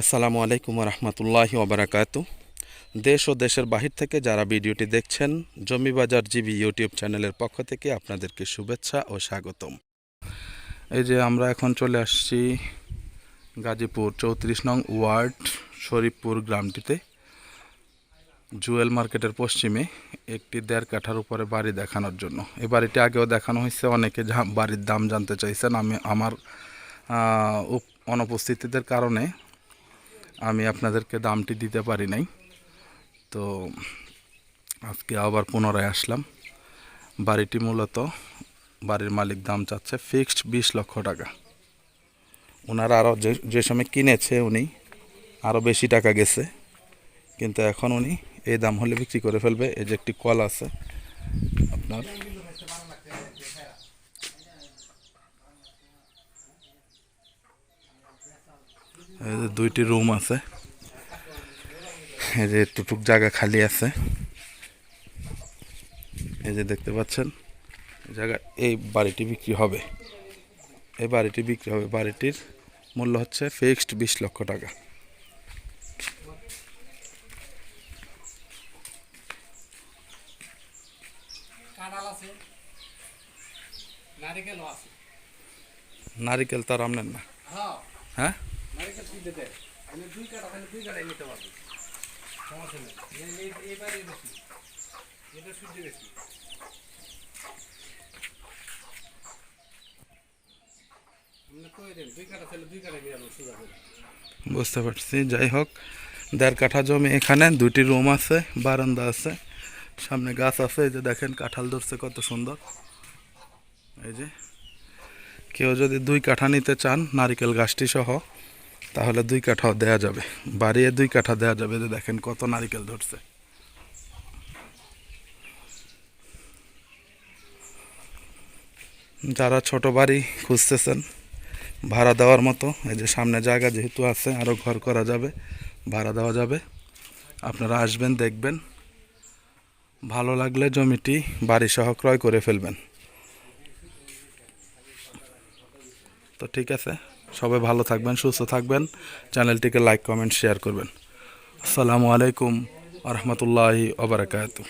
আসসালামু আলাইকুম রহমতুল্লাহি ওবরাকাত। দেশ ও দেশের বাহির থেকে যারা ভিডিওটি দেখছেন জমি বাজার জিবি ইউটিউব চ্যানেলের পক্ষ থেকে আপনাদেরকে শুভেচ্ছা ও স্বাগতম। এই যে আমরা এখন চলে আসছি গাজীপুর চৌত্রিশ নং ওয়ার্ড, শরীফপুর গ্রামটিতে। জুয়েল মার্কেটের পশ্চিমে একটি দেড় কাঠার উপরে বাড়ি দেখানোর জন্য। এই বাড়িটি আগেও দেখানো হয়েছে, অনেকে বাড়ির দাম জানতে চাইছেন। আমি আমার অনুপস্থিতিদের কারণে আমি আপনাদেরকে দামটি দিতে পারি নাই। তো আজকে আবার পুনরায় আসলাম। বাড়িটি মূলত বাড়ির মালিক দাম চাচ্ছে ফিক্সড বিশ লক্ষ টাকা। ওনারা আরও যে যে সময় কিনেছে উনি আরও বেশি টাকা গেছে। কিন্তু এখন উনি এই দাম হলে বিক্রি করে ফেলবে। এই যে একটি কল আছে আপনার এই যে দুইটি রুম আছে। এই যে টুটুক জায়গা খালি আছে। এই যে দেখতে পাচ্ছেন জায়গা এই বাড়িটি বিক্রি হবে। এই বাড়িটি বিক্রি হবে। বাড়িটির মূল্য হচ্ছে ফিক্সড বিশ লক্ষ টাকা। নারিকেল তার আমনেন না। হ্যাঁ? আমি দুই দুই নিতে পারব। সমস্যা নেই। এই- বেশি। এটা সূর্য বেশি। বুঝতে পারছি। যাই হোক, দেড় কাঠা জমি এখানে দুটি রুম আছে, বারান্দা আছে, সামনে গাছ আছে, এই যে দেখেন কাঁঠাল ধরছে কত সুন্দর। এই যে, কেউ যদি দুই কাঠা নিতে চান, নারিকেল গাছটি সহ। তাহলে দুই কাঠাও দেয়া যাবে। বাড়িয়ে দুই কাঠা দেয়া যাবে যে দেখেন কত নারিকেল ধরছে। যারা ছোট বাড়ি খুঁজতেছেন, ভাড়া দেওয়ার মতো, এই যে সামনে জায়গা যেহেতু আছে আরও ঘর করা যাবে, ভাড়া দেওয়া যাবে। আপনারা আসবেন, দেখবেন। ভালো লাগলে জমিটি বাড়ি সহ ক্রয় করে ফেলবেন। তো ঠিক আছে। সবাই ভালো থাকবেন, সুস্থ থাকবেন। চ্যানেলটিকে লাইক, কমেন্ট, শেয়ার করবেন। আসসালামু আলাইকুম আ রহমতুল্লাহি ওবরাকাতু